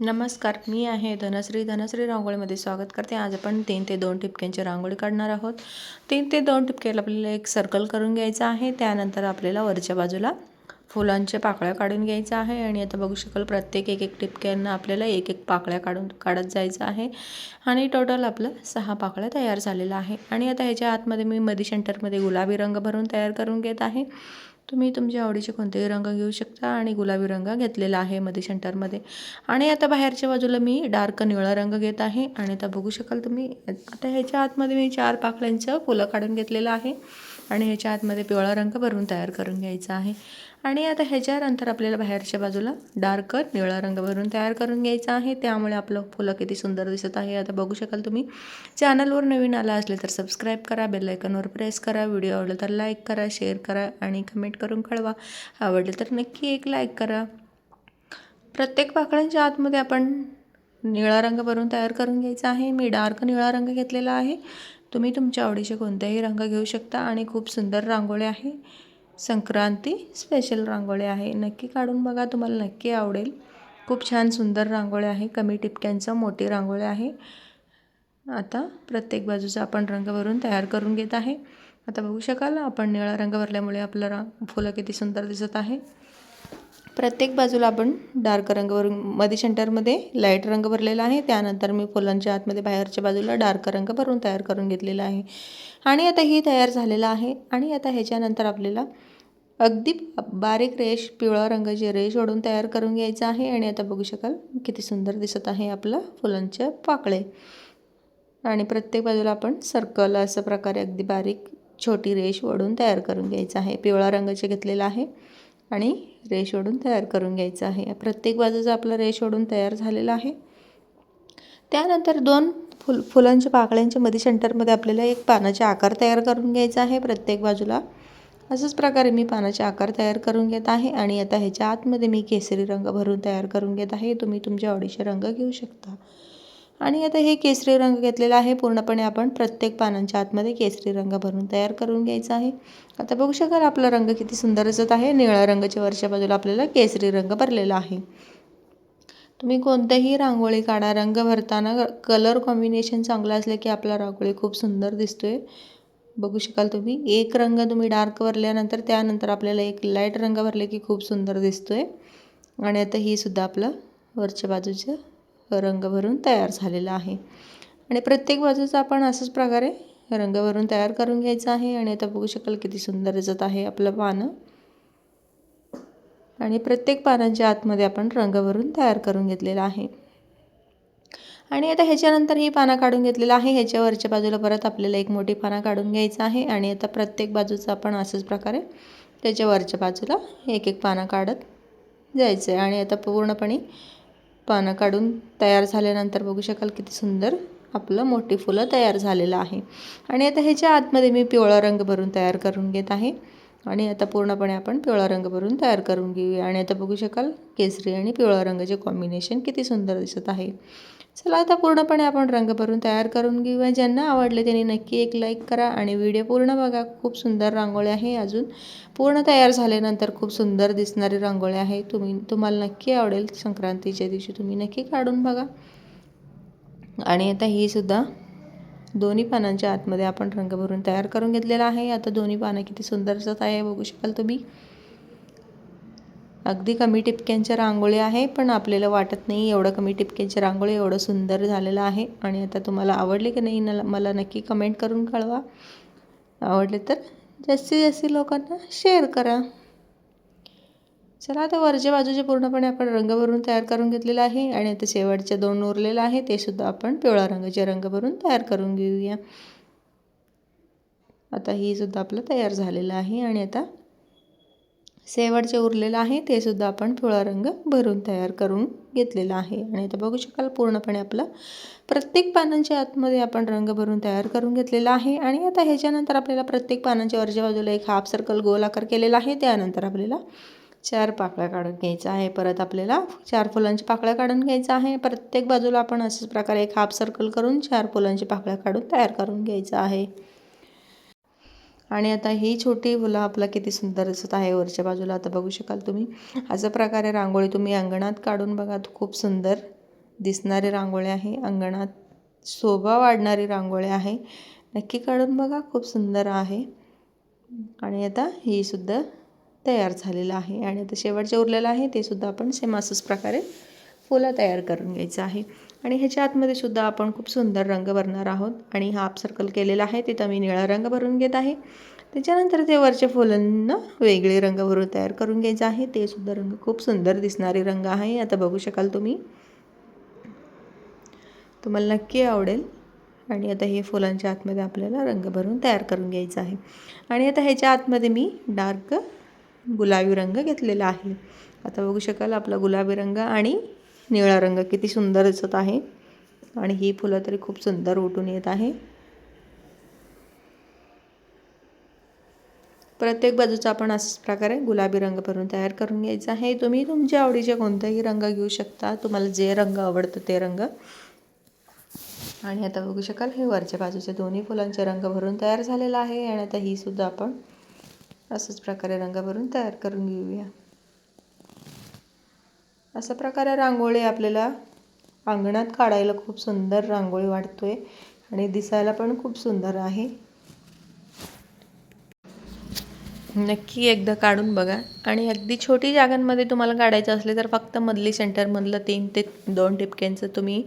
नमस्कार मी आहे धनश्री. धनश्री रांगोळीमध्ये स्वागत करते. आज आपण तीन ते दोन टिपक्यांची रांगोळी काढणार आहोत. तीन ते दोन टिपक्याला आपल्याला एक सर्कल करून घ्यायचं आहे. त्यानंतर आपल्याला वरच्या बाजूला फुलांच्या पाकळ्या काढून घ्यायचं आहे. आणि आता बघू शकाल प्रत्येक एक एक टिपक्यांना आपल्याला एक एक पाकळ्या काढून काढत जायचं आहे. आणि टोटल आपलं सहा पाकळ्या तयार झालेलं आहे. आणि आता ह्याच्या आतमध्ये मी मधी सेंटरमध्ये गुलाबी रंग भरून तयार करून घेत आहे. तुम्ही तुमच्या आवडीचे कोणतेही रंग घेऊ शकता आणि गुलाबी रंग घेतलेला आहे मध्ये सेंटरमध्ये. आणि आता बाहेरच्या बाजूला मी डार्क निळा रंग घेत आहे आणि आता बघू शकाल तुम्ही आता ह्याच्या आतमध्ये मी चार पाकळ्यांचं फुलं काढून घेतलेलं आहे. आणि ह्याच्या आतमध्ये पिवळा रंग भरून तयार करून घ्यायचा आहे. आणि आता ह्याच्यानंतर आपल्याला बाहेरच्या बाजूला डार्क निळा रंग भरून तयार करून घ्यायचा आहे. त्यामुळे आपलं फुलं किती सुंदर दिसत आहे आता बघू शकाल तुम्ही. चॅनलवर नवीन आला असले तर सबस्क्राईब करा बेलायकनवर प्रेस करा व्हिडिओ आवडला तर लाईक करा शेअर करा आणि कमेंट करून कळवा. आवडलं तर नक्की एक लाईक करा. प्रत्येक पाकळ्यांच्या आतमध्ये आपण निळा रंग भरून तयार करून घ्यायचा आहे. मी डार्क निळा रंग घेतलेला आहे. तुम्ही तुमच्या आवडीचे कोणतेही रंग घेऊ शकता आणि खूप सुंदर रांगोळी आहे. संक्रांती स्पेशल रांगोळी आहे. नक्की काढून बघा तुम्हाला नक्की आवडेल. खूप छान सुंदर रांगोळी आहे. कमी टिपक्यांचं मोठी रांगोळी आहे. आता प्रत्येक बाजूचा आपण रंग भरून तयार करून घेत आहे. आता बघू शकाल आपण निळा रंग भरल्यामुळे आपलं रांग फुलं किती सुंदर दिसत आहे. प्रत्येक बाजूला आपण डार्क रंगवरून मध्ये सेंटरमध्ये लाइट रंग भरलेला आहे. त्यानंतर मी फुलांच्या आतमध्ये बाहेरच्या बाजूला डार्क रंग भरून तयार करून घेतलेला आहे. आणि आता ही तयार झालेला आहे. आणि आता ह्याच्यानंतर आपल्याला अगदी बारीक रेश पिवळा रंगाची रेश ओढून तयार करून घ्यायचं आहे. आणि आता बघू शकाल किती सुंदर दिसत आहे आपलं फुलांचे पाकळे. आणि प्रत्येक बाजूला आपण सर्कल असं प्रकारे अगदी बारीक छोटी रेश ओढून तयार करून घ्यायचं आहे. पिवळा रंगाचे घेतलेला आहे आणि रेश ओढून तयार करून घ्यायचं आहे. प्रत्येक बाजूचा आपला रेश ओढून तयार झालेला आहे. त्यानंतर दोन फुल फुलांच्या पाकळ्यांच्या मध्ये सेंटरमध्ये आपल्याला एक पानाचे आकार तयार करून घ्यायचा आहे प्रत्येक बाजूला. असंच प्रकारे मी पानाचे आकार तयार करून घेत आहे आणि आता ह्याच्या आतमध्ये मी केसरी रंग भरून तयार करून घेत आहे. तुम्ही तुमच्या आवडीचे रंग घेऊ शकता. आणि आता हे केसरी रंग घेतलेला आहे. पूर्णपणे आपण प्रत्येक पानांच्या आतमध्ये केसरी रंग भरून तयार करून घ्यायचा आहे. आता बघू शकाल आपला रंग किती सुंदर दिसत आहे. निळ्या रंगाच्या वरच्या बाजूला आपल्याला केसरी रंग भरलेला आहे. तुम्ही कोणत्याही रांगोळी काढा रंग भरताना कलर कॉम्बिनेशन चांगलं असलं की आपला रांगोळी खूप सुंदर दिसतोय. बघू शकाल तुम्ही. एक रंग तुम्ही डार्क भरल्यानंतर त्यानंतर आपल्याला एक लाइट रंग भरले की खूप सुंदर दिसतोय. आणि आता ही सुद्धा आपलं वरच्या बाजूचं रंग भरून तयार झालेला आहे. आणि प्रत्येक बाजूचा आपण असंच प्रकारे रंग भरून तयार करून घ्यायचं आहे. आणि आता बघू शकाल किती सुंदर दिसत आहे आपलं पानं. आणि प्रत्येक पानांच्या आतमध्ये आपण रंग भरून तयार करून घेतलेला आहे. आणि आता ह्याच्यानंतर ही पानं काढून घेतलेलं आहे. ह्याच्यावरच्या बाजूला परत आपल्याला एक मोठी पानं काढून घ्यायचं आहे. आणि आता प्रत्येक बाजूचं आपण असंच प्रकारे त्याच्या वरच्या बाजूला एक एक पानं काढत जायचं आहे. आणि आता पूर्णपणे पानं काढून तयार झाल्यानंतर बघू शकाल किती सुंदर आपलं मोठी फुलं तयार झालेलं आहे. आणि आता ह्याच्या आतमध्ये मी पिवळा रंग भरून तयार करून घेत आहे. आणि आता पूर्णपणे आपण पिवळा रंग भरून तयार करून घेऊया. आणि आता बघू शकाल केसरी आणि पिवळा रंगाचे कॉम्बिनेशन किती सुंदर दिसत आहे. चला आता पूर्णपणे आपण रंग भरून तयार करून घेऊया. ज्यांना आवडले त्यांनी नक्की एक लाईक करा आणि व्हिडिओ पूर्ण बघा. खूप सुंदर रांगोळी आहे अजून. पूर्ण तयार झाल्यानंतर खूप सुंदर दिसणारी रांगोळी आहे. तुम्ही तुम्हाला नक्की आवडेल संक्रांतीच्या दिवशी तुम्ही नक्की काढून बघा. आणि आता ही सुद्धा दोन्ही पानांच्या आतमध्ये आपण रंग भरून तयार करून घेतलेला आहे. आता दोन्ही पानं किती सुंदर दिसत आहे बघू शकाल तुम्ही. अगदी कमी टिपक्यांच्या रांगोळी आहे पण आपल्याला वाटत नाही एवढं कमी टिपक्यांची रांगोळी एवढं सुंदर झालेलं आहे. आणि आता तुम्हाला आवडले की नाही न मला नक्की कमेंट करून कळवा. आवडले तर जास्तीत जास्त लोकांना शेअर करा. चला आता वरच्या बाजूचे पूर्णपणे आपण रंग भरून तयार करून घेतलेलं आहे आणि आता शेवटच्या दोन उरलेलं आहे ते सुद्धा आपण पिवळा रंगाचे रंग भरून तयार करून घेऊया. आता ही सुद्धा आपलं तयार झालेलं आहे आणि आता शेवटचे उरलेलं आहे ते सुद्धा आपण पिवळा रंग भरून तयार करून घेतलेला आहे. आणि आता बघू शकाल पूर्णपणे आपलं प्रत्येक पानांच्या आतमध्ये आपण रंग भरून तयार करून घेतलेला आहे. आणि आता ह्याच्यानंतर आपल्याला प्रत्येक पानांच्या वरच्या बाजूला एक हाफ सर्कल गोल आकार केलेला आहे. त्यानंतर आपल्याला चार पाकळ्या काढून घ्यायचा आहे. परत आपल्याला चार फुलांची पाकळ्या काढून घ्यायचं आहे. प्रत्येक बाजूला आपण अशाच प्रकारे एक हाफ सर्कल करून चार फुलांची पाकळ्या काढून तयार करून घ्यायचं आहे. आणि आता ही छोटी फुलं आपला किती सुंदर दिसत आहे वरच्या बाजूला आता बघू शकाल तुम्ही. अशा प्रकारे रांगोळी तुम्ही अंगणात काढून बघा खूप सुंदर दिसणारी रांगोळी आहे. अंगणात शोभा वाढणारी रांगोळी आहे. नक्की काढून बघा खूप सुंदर आहे. आणि आता ही सुद्धा तयार झालेलं आहे. आणि आता शेवटचे उरलेलं आहे ते सुद्धा आपण सेम असंच प्रकारे फुलं तयार करून घ्यायचं आहे. आणि ह्याच्या आतमध्ये सुद्धा आपण खूप सुंदर रंग भरणार आहोत. आणि हाफ सर्कल केलेला आहे. तिथं मी निळा रंग भरून घेत आहे. त्याच्यानंतर ते वरच्या फुलांना वेगळे रंग भरून तयार करून घ्यायचं आहे. ते सुद्धा रंग खूप सुंदर दिसणारे रंग आहे. आता बघू शकाल तुम्ही. तुम्हाला नक्की आवडेल. आणि आता हे फुलांच्या आतमध्ये आपल्याला रंग भरून तयार करून घ्यायचं आहे. आणि आता ह्याच्या आतमध्ये मी डार्क गुलाबी रंग घेतलेला आहे. आता बघू शकाल आपला गुलाबी रंग आणि निळा रंग किती सुंदर दिसत आहे. आणि ही फुलं तरी खूप सुंदर उठून येत आहे. प्रत्येक बाजूचा आपण अशाच प्रकारे गुलाबी रंग भरून तयार करून घ्यायचा आहे. तुम्ही तुमच्या आवडीचे कोणताही रंग घेऊ शकता. तुम्हाला जे रंग आवडतं ते रंग. आणि आता बघू शकाल हे वरच्या बाजूच्या दोन्ही फुलांचे रंग भरून तयार झालेला आहे. आणि आता ही सुद्धा आपण असंच प्रकारे रंग भरून तयार करून घेऊया. अशा प्रकारे रांगोळी आपल्याला अंगणात काढायला खूप सुंदर रांगोळी वाटतोय आणि दिसायला पण खूप सुंदर आहे. नक्की एकदा काढून बघा. आणि अगदी छोटी जागांमध्ये तुम्हाला काढायचं असले तर फक्त मधली सेंटरमधलं तीन ते दोन टिपक्यांचं तुम्ही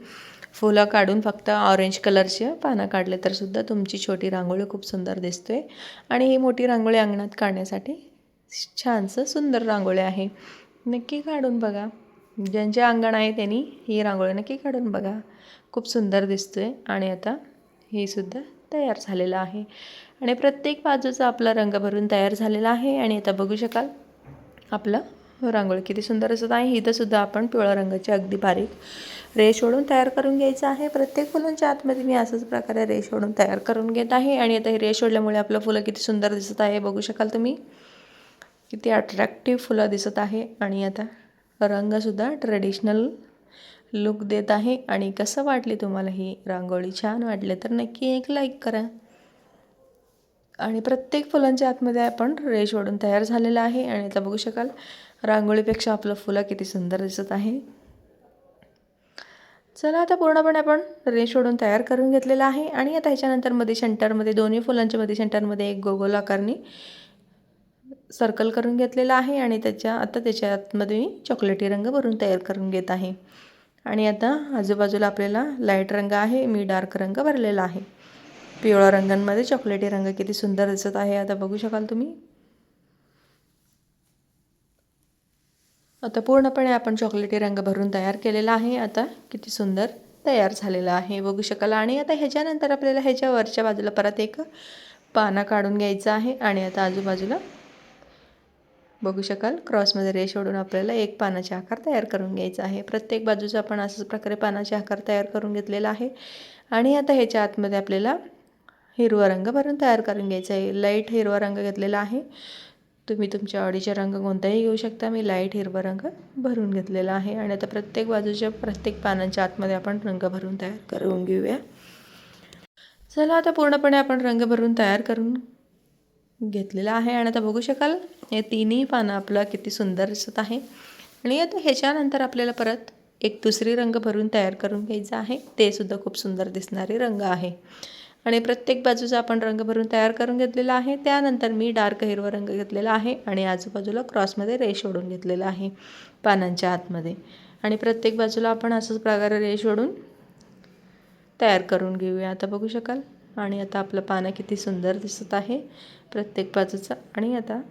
फुलं काढून फक्त ऑरेंज कलरचे पानं काढले तर सुद्धा तुमची छोटी रांगोळी खूप सुंदर दिसते आणि ही मोठी रांगोळी अंगणात काढण्यासाठी छानसं सुंदर रांगोळी आहे. नक्की काढून बघा. ज्यांचे अंगण आहे त्यांनी ही रांगोळी नक्की काढून बघा. खूप सुंदर दिसतो आहे आणि आता हे सुद्धा तयार झालेलं आहे. आणि प्रत्येक बाजूचा आपला रंग भरून तयार झालेला आहे आणि आता बघू शकाल आपलं रांगोळी किती सुंदर असत आहे. इथं सुद्धा आपण पिवळ्या रंगाची अगदी बारीक रेश ओढून तयार करून घ्यायचं आहे. प्रत्येक फुलांच्या आतमध्ये मी असंच प्रकारे रेश ओढून तयार करून घेत आहे आणि आता हे रेश ओढल्यामुळे आपलं फुलं किती सुंदर दिसत आहे बघू शकाल तुम्ही. किती अट्रॅक्टिव्ह फुलं दिसत आहे आणि आता रंगसुद्धा ट्रेडिशनल लुक देत आहे. आणि कसं वाटली तुम्हाला ही रांगोळी? छान वाटले. तर नक्की एक लाईक करा. आणि प्रत्येक फुलांच्या आतमध्ये आपण रेश ओढून तयार झालेला आहे. आणि आता बघू शकाल रांगोळीपेक्षा आपलं फुलं किती सुंदर दिसत आहे. चला आता पूर्णपणे आपण रेश ओढून तयार करून घेतलेला आहे. आणि आता ह्याच्यानंतरमध्ये सेंटरमध्ये दोन्ही फुलांच्या मध्ये सेंटरमध्ये एक गोगोल आकारणी सर्कल करून घेतलेला आहे आणि त्याच्या आता त्याच्या आतमध्ये मी चॉकलेटी रंग भरून तयार करून घेत आहे. आणि आता आजूबाजूला आपल्याला लाइट रंग आहे मी डार्क रंग भरलेला आहे. पिवळ्या रंगांमध्ये चॉकलेटी रंग किती सुंदर दिसत आहे आता बघू शकाल तुम्ही. आता पूर्णपणे आपण चॉकलेटी रंग भरून तयार केलेला आहे आता किती सुंदर तयार झालेला आहे बघू शकाल. आणि आता ह्याच्यानंतर आपल्याला ह्याच्या वरच्या बाजूला परत एक पाना काढून घ्यायचा आहे आणि आता आजूबाजूला बघू शकाल. क्रॉसमध्ये रेश ओढून आपल्याला एक पानाचे आकार तयार करून घ्यायचा आहे. प्रत्येक बाजूचा आपण असंच प्रकारे पानाचे आकार तयार करून घेतलेला आहे. आणि आता ह्याच्या आतमध्ये आपल्याला हिरवा रंग भरून तयार करून घ्यायचा आहे. लाइट हिरवा रंग घेतलेला आहे. तुम्ही तुमच्या आवडीचे रंग कोणताही घेऊ शकता. मी लाइट हिरवा रंग भरून घेतलेला आहे. आणि आता प्रत्येक बाजूच्या प्रत्येक पानांच्या आतमध्ये आपण रंग भरून तयार करून घेऊया. चला आता पूर्णपणे आपण रंग भरून तयार करून घेतलेला आहे. आणि आता बघू शकाल हे तिन्ही पानं आपलं किती सुंदर दिसत आहे. आणि आता ह्याच्यानंतर आपल्याला परत एक दुसरी रंग भरून तयार करून घ्यायचं आहे. ते सुद्धा खूप सुंदर दिसणारे रंग आहे. आणि प्रत्येक बाजूचा आपण रंग भरून तयार करून घेतलेला आहे. त्यानंतर मी डार्क हिरवा रंग घेतलेला आहे. आणि आजूबाजूला क्रॉसमध्ये रेश ओढून घेतलेला आहे पानांच्या आतमध्ये. आणि प्रत्येक बाजूला आपण असंच प्रकारे रेश ओढून तयार करून घेऊया. आता बघू शकाल. आणि आता आपलं पानं किती सुंदर दिसत आहे प्रत्येक बाजूचं. आणि आता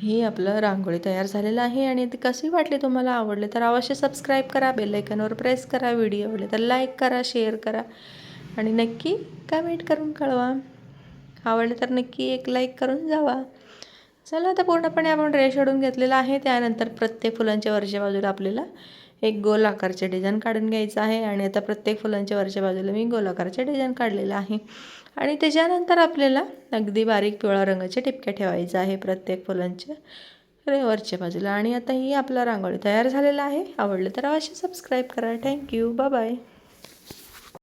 हे आपलं रांगोळी तयार झालेलं आहे आणि ते कशी वाटली तुम्हाला आवडले तर अवश्य सबस्क्राईब करा बेलायकनवर प्रेस करा व्हिडिओ आवडले तर लाईक करा शेअर करा. आणि नक्की कमेंट करून कळवा. आवडले तर नक्की एक लाईक करून जावा. चला आता पूर्णपणे आपण रेश ओढून घेतलेला आहे त्यानंतर प्रत्येक फुलांच्या वरच्या बाजूला आपल्याला एक गोल आकारचे डिझाईन काढून घ्यायचं आहे आणि आता प्रत्येक फुलांच्या वरच्या बाजूला मी गोल आकारचे डिझाईन काढलेलं आहे. आणि त्याच्यानंतर आपल्याला अगदी बारीक पिवळा रंगाच्या टिपक्या ठेवायच्या आहे प्रत्येक फुलांच्या रे वरच्या बाजूला. आणि आता ही आपला रांगोळी तयार झालेला आहे. आवडलं तर अवश्य सबस्क्राईब करा. Thank you bye